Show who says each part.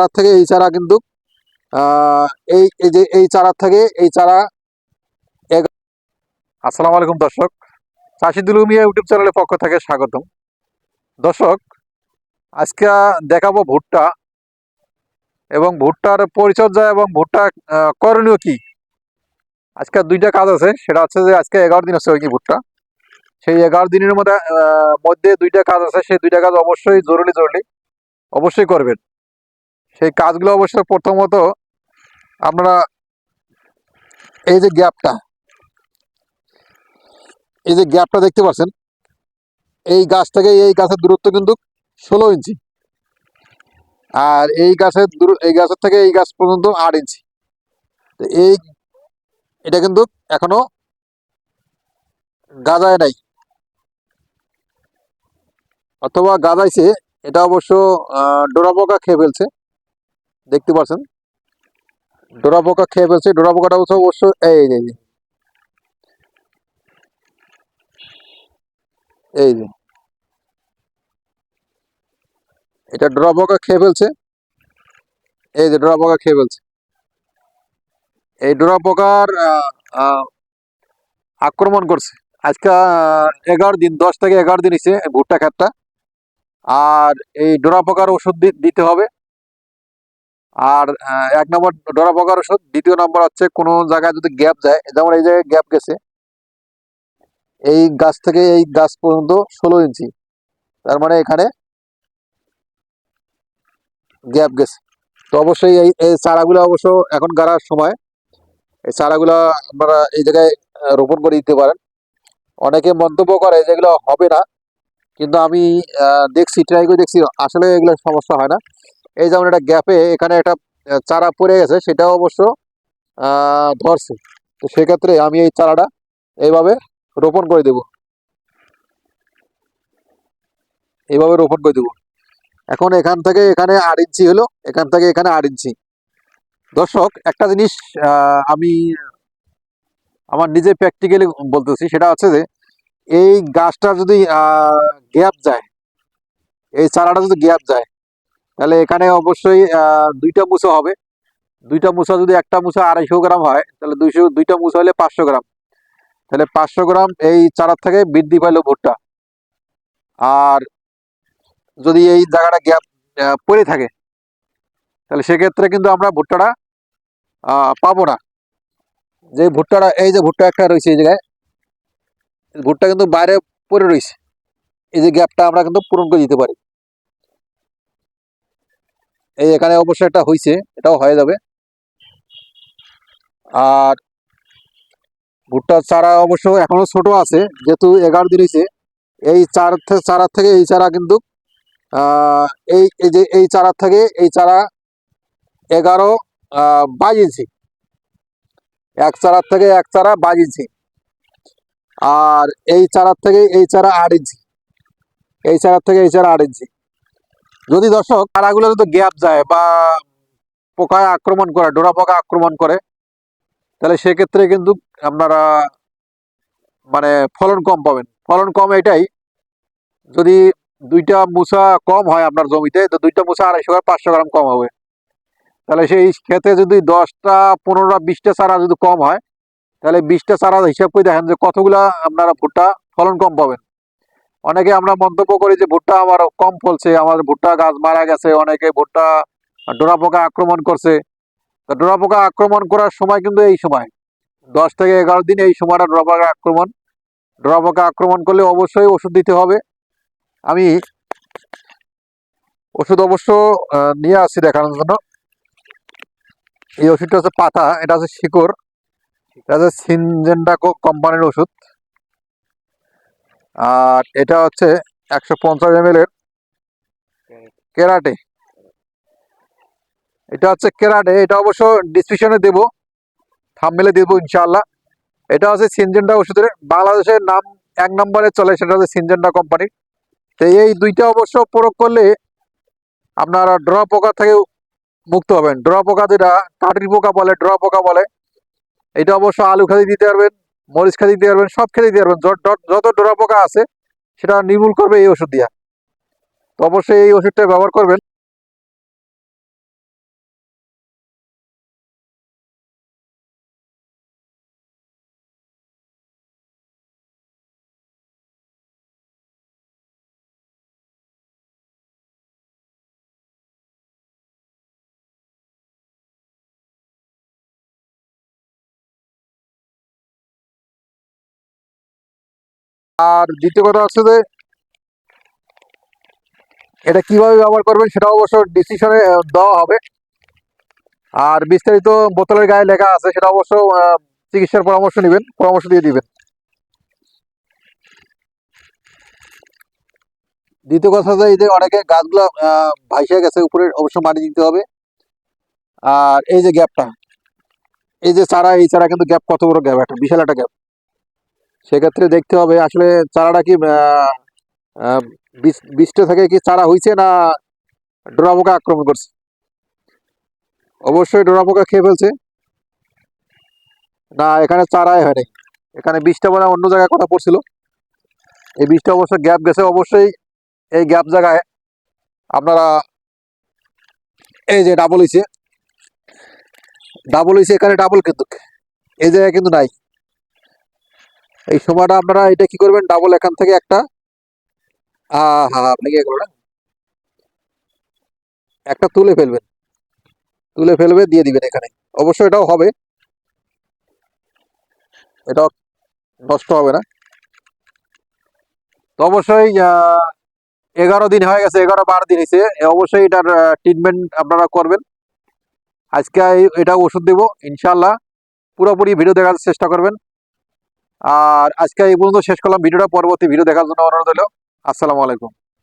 Speaker 1: আপনার থেকে এই চারা কিন্তু এই এই যে এই চারা থেকে এই চারা আসসালামু আলাইকুম দর্শক। চাষি দুলু মিয়া ইউটিউব চ্যানেলের পক্ষ থেকে স্বাগতম। দর্শক, আজকে দেখাবো ভুট্টা এবং ভুট্টার পরিচর্যা এবং ভুট্টা করণীয় কি? আজকে দুইটা কাজ আছে, সেটা হচ্ছে যে আজকে এগারো দিন আছে ওই কি ভুট্টা। সেই এগারো দিনের মধ্যে মধ্যে দুইটা কাজ আছে, সেই দুইটা কাজ অবশ্যই জরুরি জরুরি। অবশ্যই করবেন। সেই কাজগুলো অবশ্য প্রথমত আপনারা এই যে গ্যাপটা এই যে গ্যাপটা দেখতে পাচ্ছেন এই গাছ থেকে এই গাছের দূরত্ব কিন্তু ষোলো ইঞ্চি আর এই গাছের দূর এই গাছের থেকে এই গাছ পর্যন্ত আট ইঞ্চি। তো এই এটা কিন্তু এখনও গাজায় নাই। অথবা গাজাইছে এটা অবশ্য আহ, ডোরা পোকা খেয়ে ফেলছে। দেখতে পাচ্ছেন? ডোরা পোকা খেয়ে ফেলছে। ডোরা পোকাটা অবশ্য অবশ্য এই যে এই। যে। এটা ডোরা পোকা খেয়ে ফেলছে। এই যে ডোরা পোকা খেয়ে ফেলছে। এই ডোরা পোকার আক্রমণ করছে। আজকে এগারো দিন, দশ থেকে এগারো দিন হয়েছে ভুট্টা ক্ষেতটা। আর এই ডোরা পোকার ওষুধ দিতে হবে। আর এক নম্বর ডরা পোকার ওষুধ দ্বিতীয় নম্বর হচ্ছে কোনো জায়গায় যদি গ্যাপ যায়, যেমন এই জায়গায় গ্যাপ গেছে, এই গাছ থেকে এই গাছ পর্যন্ত ষোলো ইঞ্চি, তার মানে এখানে গ্যাপ গেছে। তো অবশ্যই এই এই চারাগুলো অবশ্য এখন গাড়ার সময়, এই চারাগুলো আপনারা এই জায়গায় রোপণ করে দিতে পারেন। অনেকে মন্তব্য করে যেগুলো হবে না, কিন্তু আমি দেখছি ট্রাই করে দেখছি, আসলে এগুলো সমস্যা হয় না। এই যেমন একটা গ্যাপে এখানে একটা চারা পড়ে গেছে, সেটাও অবশ্য ধরছে। তো সেক্ষেত্রে আমি এই চারাটা এইভাবে রোপণ করে দেব। এইভাবে রোপণ করে দেব। এখন এখান থেকে এখানে আট ইঞ্চি হলো, এখান থেকে এখানে আট ইঞ্চি। দর্শক, একটা জিনিস আমি আমার নিজে প্র্যাকটিক্যালি বলতেছি, সেটা হচ্ছে যে, এই গাছটা যদি গ্যাপ যায়, এই চারাটা যদি গ্যাপ যায় তাহলে এখানে অবশ্যই দুইটা মুসা হবে। দুইটা মুসা যদি একটা মুসা আড়াইশো গ্রাম হয়, তাহলে দুইশো, দুইটা মুসা হলে পাঁচশো গ্রাম। তাহলে পাঁচশো গ্রাম এই চারার থেকে বৃদ্ধি পাইলো ভুট্টা। আর যদি এই জায়গাটা গ্যাপ পড়ে থাকে, তাহলে সেক্ষেত্রে কিন্তু আমরা ভুট্টাটা পাবো না। যে ভুট্টাটা, এই যে ভুট্টা একটা রয়েছে এই জায়গায়, ভুট্টা কিন্তু বাইরে পড়ে রয়েছে। এই যে গ্যাপটা আমরা কিন্তু পূরণ করে দিতে পারি। এই এখানে অবশ্যই একটা হয়েছে এটাও হয়ে যাবে। আর ভুট্টার চারা অবশ্য এখনও ছোট আছে, যেহেতু এগারো দিন হয়েছে এই চার চারার থেকে এই চারা কিন্তু এই যে এই চারার থেকে এই চারা এগারো বাইশ ইঞ্চি। এক চারার থেকে এক চারা বাইশ ইঞ্চি। আর এই চারার থেকে এই চারা আট ইঞ্চি। এই চারার থেকে এই চারা আট ইঞ্চি। যদি দর্শক চারাগুলো যদি গ্যাপ যায় বা পোকায় আক্রমণ করে, ডোরা পোকা আক্রমণ করে, তাহলে সেক্ষেত্রে কিন্তু আপনারা মানে ফলন কম পাবেন। ফলন কম এটাই, যদি দুইটা মুসা কম হয় আপনার জমিতে, তো দুইটা মুসা আড়াইশো গ্রাম, পাঁচশো গ্রাম কম হবে। তাহলে সেই ক্ষেত্রে যদি দশটা, পনেরোটা, বিশটা চারা যদি কম হয়, তাহলে বিশটা চারা হিসাব করে দেখেন যে কতগুলা আপনারা ভুট্টা ফলন কম পাবেন। অনেকে আমরা মন্তব্য করি যে ভুট্টা আমার কম ফলছে আমার ভুট্টা গাছ মারা গেছে, অনেকে ভুট্টা ডোরা পোকা আক্রমণ করছে। তা ডোরা পোকা আক্রমণ করার সময় কিন্তু এই সময়, দশ থেকে এগারো দিন এই সময়টা ডোরা পোকা আক্রমণ। ডোরা পোকা আক্রমণ করলে অবশ্যই ওষুধ দিতে হবে। আমি ওষুধ অবশ্য নিয়ে আসছি দেখানোর জন্য। এই ওষুধটা হচ্ছে পাতা, এটা হচ্ছে শিকড়, এটা হচ্ছে সিনজেন্ডা কোম্পানির ওষুধ। আর এটা হচ্ছে একশো পঞ্চাশ এম এর কেরাটে। এটা হচ্ছে কেরাটে, এটা অবশ্য ডিসক্রিপশনে দেব থামমেলে দেবো ইনশাআল্লাহ। এটা হচ্ছে সিনজেন্ডা ওষুধের, বাংলাদেশের নাম, এক নম্বরে চলে, সেটা হচ্ছে সিনজেন্ডা কোম্পানি তো এই দুইটা অবশ্য প্রয়োগ করলে আপনারা ড্র পোকা থেকে মুক্ত হবেন। ড্র পোকা যেটা, কাটির পোকা বলে, ড্র পোকা বলে, এটা অবশ্য আলু খেতে দিতে পারবেন। মরিচ খেতে দিতে পারবেন, সব খেতে দিতে পারবেন। যত- ডোরা পোকা আছে, সেটা নির্মূল করবে এই ওষুধ দিয়া। তো অবশ্যই এই ওষুধটা ব্যবহার করবেন। আর দ্বিতীয় কথা হচ্ছে যে, এটা কীভাবে ব্যবহার করবেন সেটা অবশ্য ডিসিশনে দেওয়া হবে। আর বিস্তারিত বোতলের গায়ে লেখা আছে, সেটা অবশ্য চিকিৎসার পরামর্শ নেবেন, পরামর্শ দিয়ে দিবেন। দ্বিতীয় কথা হচ্ছে এই যে অনেকে গাছগুলো ভাইসে গেছে, উপরে অবশ্য মাটি দিতে হবে। আর এই যে গ্যাপটা, এই যে চারা, এই চারা কিন্তু গ্যাপ কত বড় গ্যাপ, একটা বিশাল একটা গ্যাপ। সেক্ষেত্রে দেখতে হবে আসলে চারাটা কি বীজটা থেকে কি চারা হয়েছে না ডোরা পোকা আক্রমণ করছে? অবশ্যই ডোরা পোকা খেয়ে ফেলছে। না, এখানে চারাই হয়নি। এখানে বীজটা মানে অন্য জায়গায় কথা পড়ছিল। এই বীজটা অবশ্য গ্যাপ গেছে, অবশ্যই এই গ্যাপ জায়গায় আপনারা এই যে ডাবল হয়েছে ডাবল হয়েছে এখানে ডাবল কিন্তু। এই জায়গায় কিন্তু নাই। এই সময়টা আপনারা এটা কি করবেন? ডাবল এখান থেকে একটা। আহ হা হা ভেঙে গেল না একটা তুলে ফেলবেন। তুলে ফেলবে, দিয়ে দিবেন এখানে। অবশ্যই এটাও হবে। এটাও নষ্ট হবে না। তো অবশ্যই এগারো দিন হয়ে গেছে, এগারো বারো দিন হয়েছে। অবশ্যই এটার ট্রিটমেন্ট আপনারা করবেন। আজকে এটা ওষুধ দেবো ইনশাল্লাহ পুরোপুরি ভিডিও দেখার চেষ্টা করবেন। আর আজকে এই পর্যন্ত শেষ করলাম। ভিডিওটা পরবর্তী ভিডিও দেখার জন্য অনুরোধ হলো আসসালামু আলাইকুম।